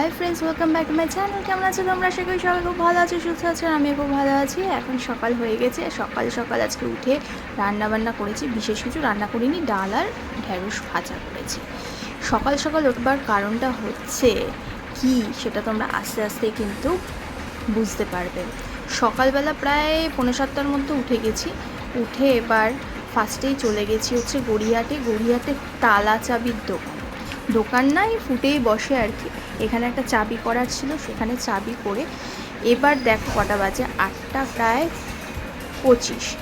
Hi friends welcome back to my channel কেমন আছো তোমরা? আশা করি সবাই খুব ভালো আছো, সুস্থ আছো আমি খুব ভালো আছি। এখন সকাল হয়ে গেছে। সকাল সকাল আজকে উঠে রান্না বান্না করেছি। বিশেষ কিছু রান্না করিনি, ডাল আর ঢেঁড়স ভাজা করেছি। সকাল সকাল উঠবার কারণটা হচ্ছে কি সেটা তোমরা আস্তে আস্তে কিন্তু বুঝতে পারবে। সকালবেলা প্রায় পনেরো সাতটার মধ্যে উঠে গেছি। উঠে এবার ফার্স্টেই চলে গেছি হচ্ছে গড়িয়াটে গড়িয়াটে তালা চাবির দোকান। দোকান নাই, ফুটেই বসে আর কি। এখানে একটা চাবি করার ছিল, সেখানে চাবি করে এবার দেখো কটা বাজে, আটটা প্রায় পঁচিশ।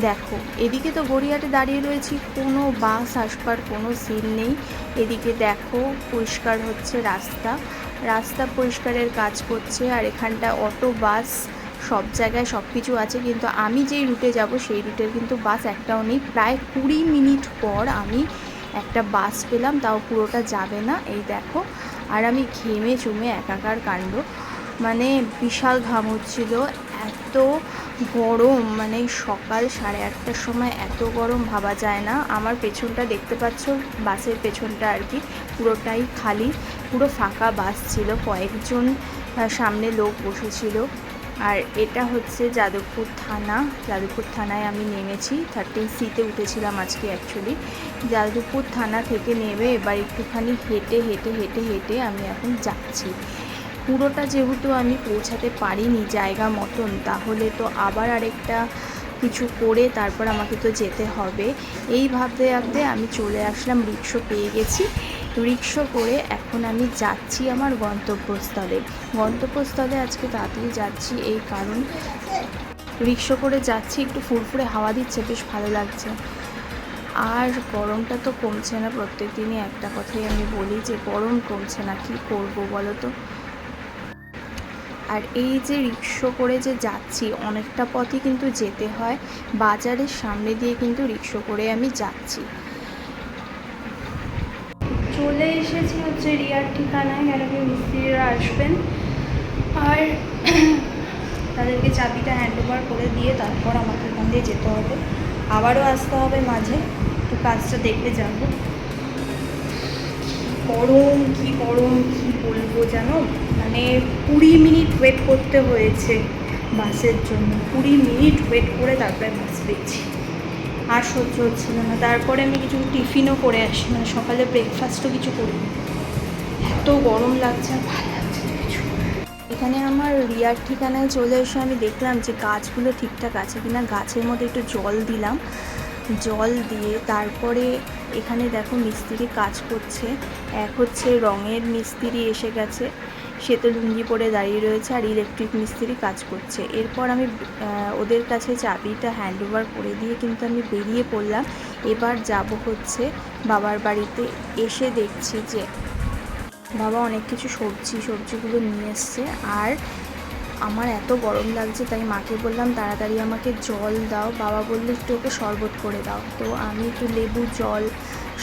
দেখো, এদিকে তো গড়িয়াটে দাঁড়িয়ে রয়েছি, কোনো বাস আসবার কোনো সিন নেই। এদিকে দেখো, পরিষ্কার হচ্ছে রাস্তা। রাস্তা পরিষ্কারের কাজ করছে, আর এখানটা অটো, বাস, সব জায়গায় সব কিছু আছে। কিন্তু আমি যেই রুটে যাব, সেই রুটের কিন্তু বাস একটাও নেই। প্রায় কুড়ি মিনিট পর আমি একটা বাস পেলাম, তাও পুরোটা যাবে না, এই দেখো। আর আমি ঘেমে চুমে একাকার কাণ্ড। মানে বিশাল ঘাম হচ্ছিল, এত গরম মানে সকাল সাড়ে আটটার সময় এত গরম ভাবা যায় না। আমার পেছনটা দেখতে পাচ্ছ, বাসের পেছনটা আর কি, পুরোটাই খালি, পুরো ফাঁকা বাস ছিল। কয়েকজন সামনে লোক বসেছিল। আর এটা হচ্ছে যাদবপুর থানা। যাদবপুর থানায় আমি নেমেছি। থার্টিন সিতে উঠেছিলাম আজকে অ্যাকচুয়ালি যাদবপুর থানা থেকে নেমে এবার একটুখানি হেঁটে হেঁটে হেঁটে হেঁটে আমি এখন যাচ্ছি। পুরোটা যেহেতু আমি পৌঁছাতে পারিনি জায়গা মতন, তাহলে তো আবার আরেকটা কিছু করে তারপর আমাকে তো যেতে হবে। এই ভাবতে ভাবতে আমি চলে আসলাম রিক্সো পেয়ে গেছি। রিক্সো করে এখন আমি যাচ্ছি আমার গন্তব্যস্থলে। গন্তব্যস্থলে আজকে তাড়াতাড়ি যাচ্ছি এই কারণ, রিক্সো করে যাচ্ছি, একটু ফুরফুরে হাওয়া দিচ্ছে, বেশ ভালো লাগছে। আর গরমটা তো কমছে না প্রত্যেক দিনই একটা কথাই আমি বলি যে গরম কমছে না, কি করব বলো তো? আর এই যে রিক্সো করে যে যাচ্ছি, অনেকটা পথই কিন্তু যেতে হয়, বাজারের সামনে দিয়ে কিন্তু রিক্সো করে আমি যাচ্ছি। চলে এসেছি হচ্ছে রিয়ার ঠিকানায়, কেন কি মিস্ত্রিরা আসবেন। আর তাদেরকে চাবিটা হ্যান্ড ওভার করে দিয়ে তারপর আমাকে ওখান দিয়ে যেতে হবে। আবারও আসতে হবে মাঝে, একটু কাজটা দেখে যাব। গরম, কি গরম, কি বলব জানো? মানে কুড়ি মিনিট ওয়েট করতে হয়েছে বাসের জন্য। কুড়ি মিনিট ওয়েট করে তারপরে বাস পেয়েছি। আর সহ্য হচ্ছিল না। তারপরে আমি কিছু টিফিনও করে আসি মানে সকালে ব্রেকফাস্টও কিছু করি এত গরম লাগছে আর ভালো লাগছে কিছু। এখানে আমার রিয়ার ঠিকানায় চলে এসে আমি দেখলাম যে গাছগুলো ঠিকঠাক আছে কিনা। গাছের মধ্যে একটু জল দিলাম। জল দিয়ে তারপরে এখানে দেখো মিস্ত্রি কাজ করছে। এক হচ্ছে রঙের মিস্ত্রি এসে গেছে। সে তো লুঙ্গি পরে দাঁড়িয়ে রয়েছে আর ইলেকট্রিক মিস্ত্রি কাজ করছে। এরপর আমি ওদের কাছে চাবিটা হ্যান্ড ওভার করে দিয়ে কিন্তু আমি বেরিয়ে পড়লাম। এবার যাব হচ্ছে বাবার বাড়িতে। এসে দেখছি যে বাবা অনেক কিছু সবজি, সবজিগুলো নিয়ে এসছে আর আমার এত গরম লাগছে তাই মাকে বললাম, তাড়াতাড়ি আমাকে জল দাও। বাবা বলল, একটু ওকে শরবত করে দাও। তো আমি একটু লেবু, জল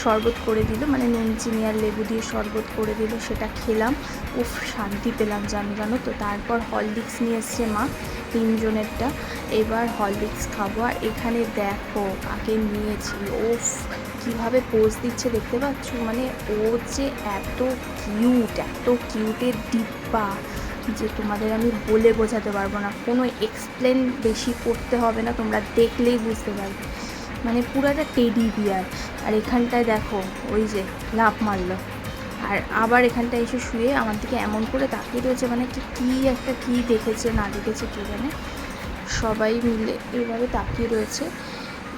শরবত করে দিল মানে নুন চিনি আর লেবু দিয়ে শরবত করে দিল, সেটা খেলাম। উফ, শান্তি পেলাম জানো জানো তো? তারপর হরলিক্স নিয়ে এসছে মা, তিনজনেরটা। এবার হরলিক্স খাব। আর এখানে দেখো, কাকে নিয়েছি ওফ কীভাবে পোজ দিচ্ছে দেখতে পাচ্ছ? মানে ও যে এত কিউট, এত কিউটের ডিব্বা যে তোমাদের আমি বলে বোঝাতে পারব না। কোনো এক্সপ্লেন বেশি করতে হবে না, তোমরা দেখলেই বুঝতে পারবে। মানে পুরো একটা টেডি বিয়ার। আর এখানটায় দেখো, ওই যে লাভ মারলো। আর আবার এখানটায় এসে শুয়ে আমার দিকে এমন করে তাকিয়ে রয়েছে মানে কি, কী একটা কী দেখেছে, না দেখেছে কে জানে। সবাই মিলে এভাবে তাকিয়ে রয়েছে।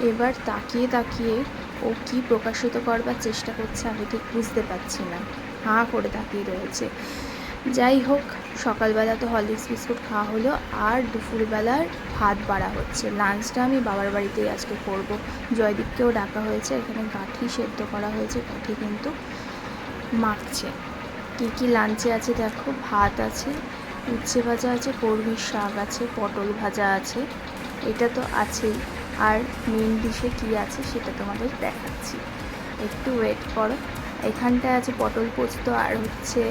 এবার তাকিয়ে তাকিয়ে ও কি প্রকাশিত করবার চেষ্টা করছে আমি ঠিক বুঝতে পারছি না। হাঁ করে তাকিয়ে রয়েছে। যাই হোক, সকালবেলা তো হরলিক্স বিস্কুট খাওয়া হলো আর দুপুরবেলার ভাত বাড়া হচ্ছে। লাঞ্চটা আমি বাবার বাড়িতেই আজকে করব। জয়দীপকেও ডাকা হয়েছে, এখানে গাঁঠি সেদ্ধ করা হয়েছে, গাঁঠি কিন্তু মাখছে। কী কী লাঞ্চে আছে দেখো? ভাত আছে, উচ্ছে ভাজা আছে কর্মীর শাক আছে, পটল ভাজা আছে, এটা তো আছেই। আর মেন ডিশে কী আছে সেটা তোমাদের দেখাচ্ছি। একটু ওয়েট করো। এখানটায় আছে পটল পোস্ত আর হচ্ছে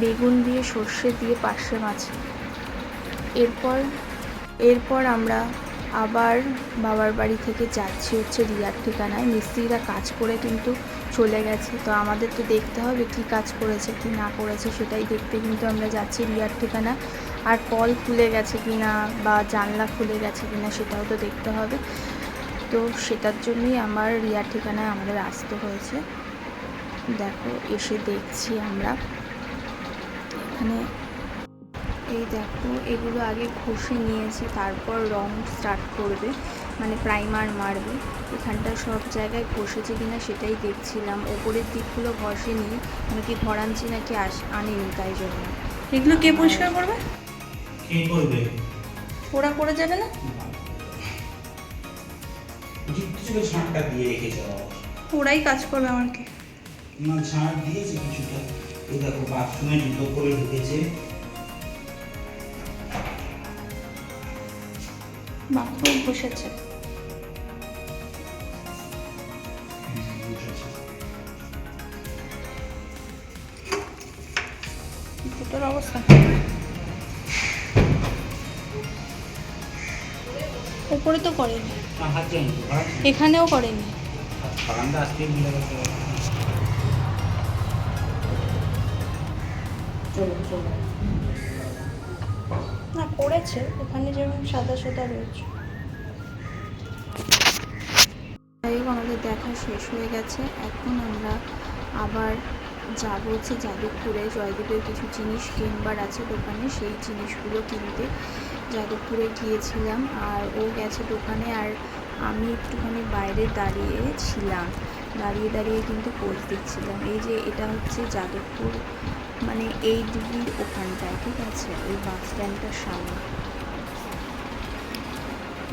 বেগুন দিয়ে সর্ষে দিয়ে পার্শে মাছ। এরপর এরপর আমরা আবার বাবার বাড়ি থেকে যাচ্ছি হচ্ছে রিয়ার ঠিকানায়। মিস্ত্রিরা কাজ করে কিন্তু চলে গেছে। তো আমাদের তো দেখতে হবে কি কাজ করেছে, কি না করেছে, সেটাই দেখতে কিন্তু আমরা যাচ্ছি রিয়ার ঠিকানা। আর কল খুলে গেছে কি না বা জানলা খুলে গেছে কি না সেটাও তো দেখতে হবে। তো সেটার জন্যই আমার রিয়ার ঠিকানায় আমাদের আসতে হয়েছে। দেখো এসে দেখছি আমরা। এখানে এই দেখো এগুলো আগে ঘষে নিয়েছে তারপর রং স্টার্ট করবে মানে প্রাইমার মারবে। এখানটা সব জায়গায় ঘষেছে কিনা সেটাই দেখছিলাম। ওপরের দিকগুলো ঘষে ঘষেনি মানে কি ঘরাঞ্চি নাকি আস আনেনি তাই জন্য। এগুলো কে পরিষ্কার করবে? কে করবে? ওরা করে যাবে না। ওরাই কাজ করবে আমার না ঝাঁট দিয়েছে কিছুটা। এই দেখো বাথরুমে জুতো করে ঢুকেছে। বাথরুম বসেছে। অবস্থা। ওপরে তো করেনি। এখানেও করেনি। না, করেছে। এখানে যেমন সাদা সাদা রয়েছে। আমাদের দেখা শেষ হয়ে গেছে। এখন আমরা আবার যাব হচ্ছে যাদবপুরে। জয়দেবের কিছু জিনিস কিনবার আছে দোকানে। সেই জিনিসগুলো কিনতে যাদবপুরে গিয়েছিলাম। আর ও গেছে দোকানে। আর আমি একটুখানি বাইরে দাঁড়িয়ে ছিলাম। দাঁড়িয়ে দাঁড়িয়ে কিন্তু পোজ দিচ্ছিলাম। এই যে এটা হচ্ছে যাদবপুর মানে এই দিঘির ওখানটায়, ঠিক আছে? ওই বাস স্ট্যান্ডটার সামনে।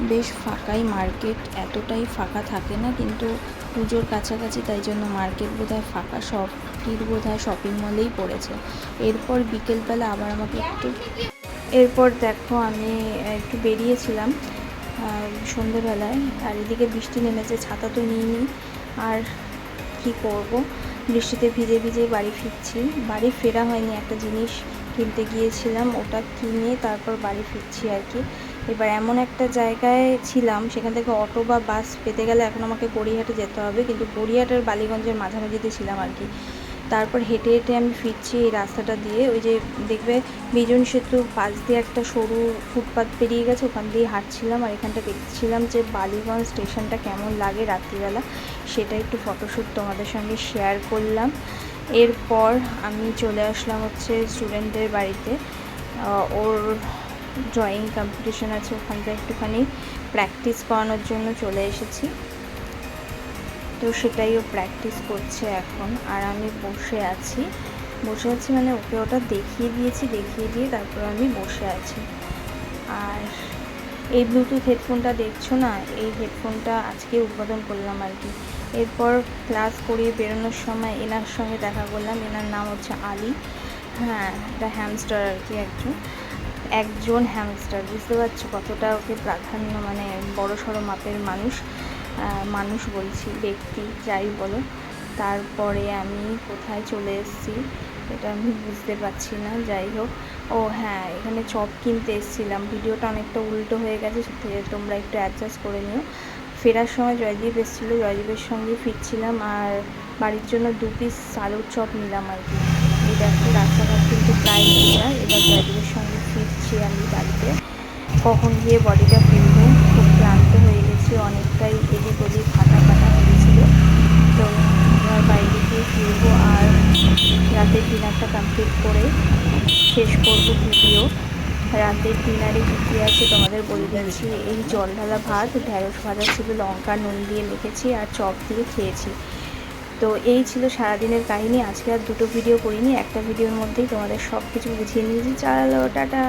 বেশ ফাঁকাই মার্কেট এতটাই ফাঁকা থাকে না, কিন্তু পুজোর কাছাকাছি, তাই জন্য মার্কেট বোধহয় ফাঁকা সব ভিড় বোধহয় শপিং মলেই পড়েছে। এরপর বিকেলবেলা আবার আমাকে একটু এরপর দেখো, আমি একটু বেরিয়েছিলাম সন্ধেবেলায় আর এদিকে বৃষ্টি নেমেছে, ছাতা তো নিইনি। আর কি করব? বৃষ্টিতে ভিজে ভিজে বাড়ি ফিরছি। বাড়ি ফেরা হয়নি একটা জিনিস কিনতে গিয়েছিলাম, ওটা কিনে তারপর বাড়ি ফিরছি আর কি। এবার এমন একটা জায়গায় ছিলাম, সেখান থেকে অটো বা বাস পেতে গেলে এখন আমাকে গড়িয়াহাটে যেতে হবে, কিন্তু গড়িয়াহাটের বালিগঞ্জের মাঝামাঝিতে ছিলাম আর কি। তারপর হেঁটে হেঁটে আমি ফিরছি এই রাস্তাটা দিয়ে। ওই যে দেখবে বিজন সেতুর পাশ দিয়ে একটা সরু ফুটপাথ পেরিয়ে গেছে, ওখান দিয়ে হাঁটছিলাম আর এখানটা দেখছিলাম যে বালিগঞ্জ স্টেশনটা কেমন লাগে রাত্রিবেলা। সেটা একটু ফটোশ্যুট তোমাদের সঙ্গে শেয়ার করলাম। এরপর আমি চলে আসলাম হচ্ছে স্টুডেন্টদের বাড়িতে। ওর ড্রয়িং কম্পিটিশন আছে ওখানটা একটুখানি প্র্যাকটিস করানোর জন্য চলে এসেছি। তো সেটাই ও প্র্যাকটিস করছে এখন। আর আমি বসে আছি। বসে আছি মানে ওকে ওটা দেখিয়ে দিয়েছি, দেখিয়ে দিয়ে তারপর আমি বসে আছি। আর এই ব্লুটুথ হেডফোনটা দেখছ না? এই হেডফোনটা আজকে উদ্বোধন করলাম আর কি। এরপর ক্লাস করিয়ে বেরোনোর সময় এনার সঙ্গে দেখা করলাম। এনার নাম হচ্ছে আলী। হ্যাঁ এটা হ্যামস্টার আর কি একজন। একজন হ্যামস্টার বুঝতে পারছ? কতটা ওকে প্রাধান্য মানে বড় সড়ো মাপের মানুষ। মানুষ বলছি, ব্যক্তি, যাই বলো। তারপরে আমি কোথায় চলে এসেছি এটা আমি বুঝতে পারছি না, যাই হোক। ও হ্যাঁ এখানে চপ কিনতে এসেছিলাম। ভিডিওটা অনেকটা উল্টো হয়ে গেছে সেটা তোমরা একটু অ্যাডজাস্ট করে নিও। ফেরার সময় জয়দীপ এসেছিল, জয়দীপের সঙ্গে ফিরছিলাম আর বাড়ির জন্য দু পিস আলুর চপ নিলাম আর কি। এই দেখো রাস্তাঘাট কিন্তু প্রায় ক্লিয়ার এবার জয়দীপের সঙ্গে ফিরছি আমি বাড়িতে। কখন গিয়ে বডিটা ফিরবো, খুব ক্লান্ত হয়ে গেছি অনেকটাই এদিক ওদিক ফাটা ফাটা হয়েছিল তো এবার বাইরে গিয়ে ফিরবো আর রাতের ডিনারটা কমপ্লিট করে শেষ করব ভিডিও। রাতের ডিনারে কী কী আছে তোমাদের বলে দিচ্ছি। এই জল ঢালা ভাত, ঢেঁড়স ভাজা ছিল, লঙ্কা, নুন দিয়ে মেখেছি আর চপ দিয়ে খেয়েছি। তো এই ছিল সারাদিনের কাহিনী। আজকে আর দুটো ভিডিও করিনি, একটা ভিডিওর মধ্যেই তোমাদের সব কিছু বুঝিয়ে নিয়েছি। চালো, টাটা।